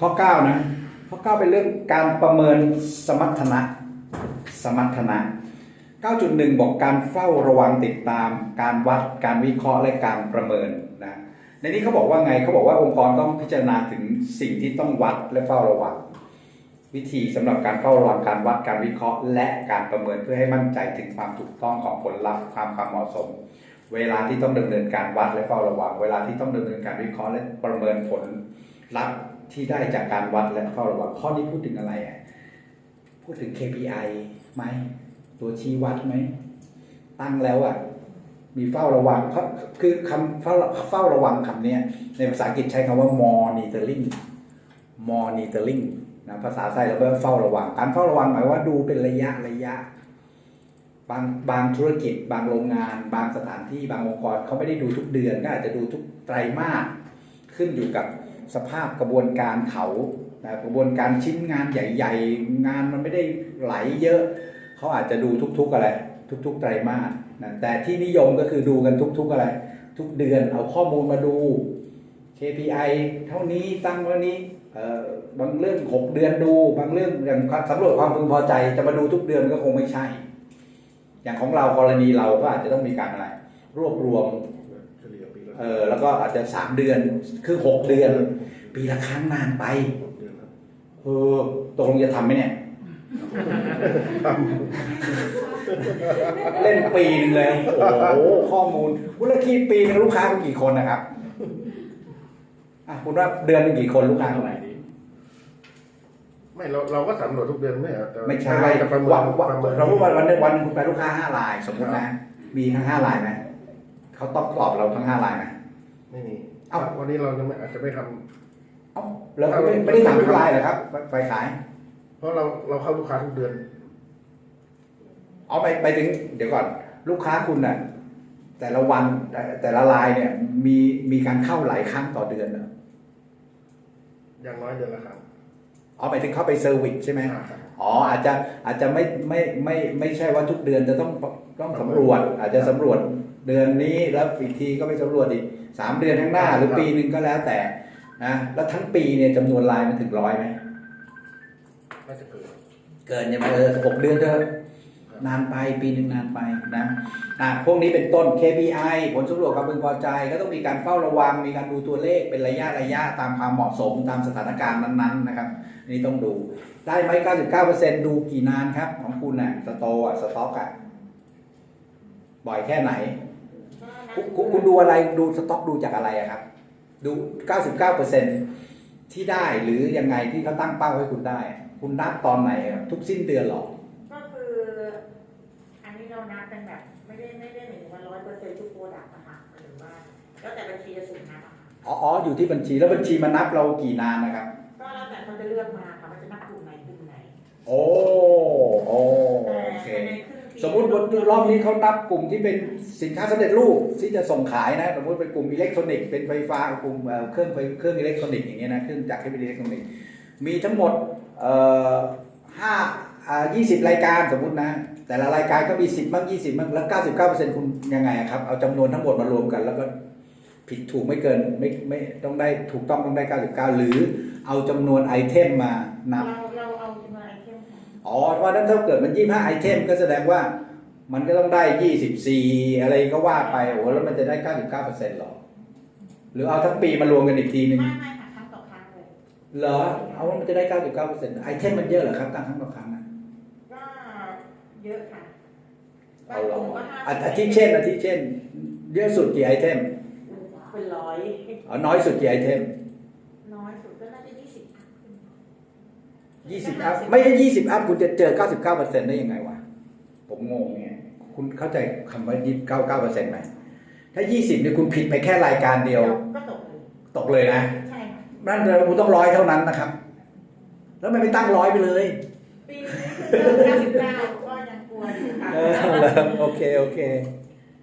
ข้อ 9 นะ ข้อ 9 เป็นเรื่องการประเมินสมรรถนะ สมรรถนะ 9.1 บอกการเฝ้าระวังติดตาม การวัด การวิเคราะห์และการประเมินนะ ในนี้เขาบอกว่าไง เขาบอกว่าองค์กรต้องพิจารณาถึงสิ่งที่ต้องวัดและเฝ้าระวัง วิธีสำหรับการเฝ้าระวังการวัด การวิเคราะห์ และการประเมินเพื่อให้มั่นใจถึงความถูกต้องของผลลัพธ์ ความความเหมาะสม เวลาที่ต้องดำเนินการวัดและเฝ้าระวัง เวลาที่ต้องดำเนินการวิเคราะห์และประเมินผลลัพธ์ ที่ได้จากการวัดและเฝ้าระวังข้อนี้พูดถึงอะไรอะพูดถึง KPI ไหมตัวชี้วัดไหมตั้งแล้วอะมีเฝ้าระวังเขาคือคำเฝ้าเฝ้าระวังคำเนี้ยในภาษาอังกฤษใช้คำว่า monitoring monitoring นะภาษาไทยเราเรียกว่าเฝ้าระวัง การเฝ้าระวังหมายว่าดูเป็นระยะระยะ บางบางธุรกิจ บางโรงงาน บางสถานที่บางองค์กรเขาไม่ได้ดูทุกเดือนก็อาจจะดูทุกไตรมาสขึ้นอยู่กับ สภาพกระบวนการเขานะกระบวนการชิ้นงานใหญ่ ๆ งานมันไม่ได้ไหลเยอะ เขาอาจจะดูทุกๆอะไร ทุกๆไตรมาสนะแต่ที่นิยมก็คือดูกันทุกๆอะไร ทุกเดือนเอาข้อมูลมาดู KPI เท่านี้ตั้งวันนี้บางเรื่อง 6 เดือนดู บางเรื่องอย่างสำรวจความพึงพอใจจะมาดูทุกเดือนก็คงไม่ใช่ อย่างของเรากรณีเราก็อาจจะต้องมีการอะไร รวบรวม เฉลี่ยปีละเออแล้วก็อาจจะ3เดือนคือ6เดือน ปีละครั้งนานไปหกเดือนครับเออตกลงจะทำไหมเนี่ยเล่นปีนึงเลย โอ้โหข้อมูลคุณละคิดปีนึงลูกค้าคุณกี่คนนะครับอะคุณว่าเดือนหนึงกี่คนลูกค้าเท่าไหร่ดีไม่เราเราก็สำรวจทุกเดือนไม่เหรอแต่ไม่ใช่เราจะประเมินวันวันประเมินเราพูดว่าวันหนึงวันหนึงคุณไปลูกค้าห้าราย สมมตินะ มีทั้งห้ารายไหม เขาต้องตอบเราทั้งห้ารายไหม ไม่มีเอ้า วันนี้เรายังไม่อาจจะไม่ทเอ้าแล้วไม่ไม่ได้ถามทุกรายเหรอครับไฟขายำเพราะเราเราเข้าลูกค้าทุกเดือน เอาไปไปถึงเดี๋ยวก่อน ลูกค้าคุณน่ะ แต่ละวันแต่แต่ละรายเนี่ย มีมีการเข้าหลายครั้งต่อเดือนเหรออย่างน้อยเดือนละครั้งเอาไปถึงเข้าไปเซอร์วิสใช่ไหมอ่าครับ อ๋ออาจจะอาจจะไม่ไม่ไม่ไม่ใช่ว่าทุกเดือนจะต้องต้องสำรวจ อาจจะสำรวจ เดือนนี้แล้วอีกทีก็ไปสำรวจอีกสามเดือนข้างหน้า หรือปีหนึ่งก็แล้วแต่นะแล้วทั้งปีเนี่ยจำนวนรายมันถึงร้อยไหมน่าจะเกินเกินใช่ไหมเออหกเดือนเถอะนานไปปีหนึ่งนานไปนะอะพวกนี้เป็นต้น KPI ผลสำรวจความพึงพอใจ ก็ต้องมีการเฝ้าระวัง มีการดูตัวเลขเป็นระยะระยะตามความเหมาะสมตามสถานการณ์นั้นๆนะครับอันนี่ต้องดูได้ไหม99%ดูกี่นานครับ ของคุณน่ะสโตอะสต็อกอะบ่อยแค่ไหน คุณคุณคุณดูอะไรดูสต็อกดูจากอะไรอะครับ ดู 99%ที่ได้หรือยังไงที่เขาตั้งเป้าให้คุณได้ คุณนับตอนไหนอะทุกสิ้นเดือนเหรอก็คือ อันนี้เรานับเป็นแบบ ไม่ได้ไม่ได้หมายถึงว่าร้อยเปอร์เซ็นต์ทุกโปรดักต์อะค่ะหมายถึงว่าแล้วแต่บัญชีจะสุ่มนับอะค่ะอ๋ออ๋ออยู่ที่บัญชีแล้วบัญชีมานับเรากี่นานนะครับ ก็แล้วแต่เขาจะเลือกมาค่ะว่าจะนับกลุ่มไหนกลุ่มไหน โอ้โอ สมมติรอบนี้เขานับกลุ่มที่เป็นสินค้าสำเร็จรูปที่จะส่งขายนะ สมมติเป็นกลุ่มอิเล็กทรอนิกส์เป็นไฟฟ้ากลุ่มเครื่องไฟเครื่องอิเล็กทรอนิกส์อย่างเงี้ยนะเครื่องจักรที่เป็นอิเล็กทรอนิกส์มีทั้งหมดห้าอ่ายี่สิบรายการสมมตินะ แต่ละรายการก็มีสิบบ้างยี่สิบบ้างแล้วเก้าสิบเก้าเปอร์เซ็นต์คุณยังไงครับ เอาจำนวนทั้งหมดมารวมกัน แล้วก็ผิดถูกไม่เกินไม่ไม่ต้องได้ถูกต้องต้องได้เก้าสิบเก้าหรือเอาจำนวนไอเทมมานับเราเราเอาจำนวนไอเทมค่ะอ๋อเพราะฉะนั้นถ้าเกิดมันยี่ห้าไอเทมก็แสดงว่ามันก็ต้องได้ยี่สิบสี่อะไรก็ว่าไปโอ้โหแล้วมันจะได้เก้าสิบเก้าเปอร์เซ็นต์หรอ หรือเอาทั้งปีมารวมกันอีกทีหนึ่งไม่ไม่ค่ะครั้งต่อครั้งเลยเหรอเอาว่ามันจะได้เก้าสิบเก้าเปอร์เซ็นต์ไอเทมมันเยอะเหรอครับตั้งครั้งต่อครั้งอะก็เยอะค่ะเอาเหรอก็ห้าอาสิบอาทิเช่นอาทิเช่น เยอะสุดกี่ไอเทมเป็นร้อยอ๋อน้อยสุดกี่ไอเทม น้อยสุดก็น่าจะยี่สิบอัพขึ้น ยี่สิบอัพไม่ใช่ยี่สิบอัพคุณจะเจอเก้าสิบเก้าเปอร์เซ็นต์ได้ยังไงวะผมงงเนี่ยคุณเข้าใจคำว่ายี่สิบเก้าเก้าเปอร์เซ็นต์ไหมถ้ายี่สิบเนี่ยคุณผิดไปแค่รายการเดียว ก็ตกเลยตกเลยนะใช่ค่ะนั่นแปลว่าคุณต้องร้อยเท่านั้นนะครับ แล้วมันไม่ตั้งร้อยไปเลย ปีนี้เริ่มเก้าสิบเก้าก็ยังกลัวอยู่ค่ะ เออโอเคโอเค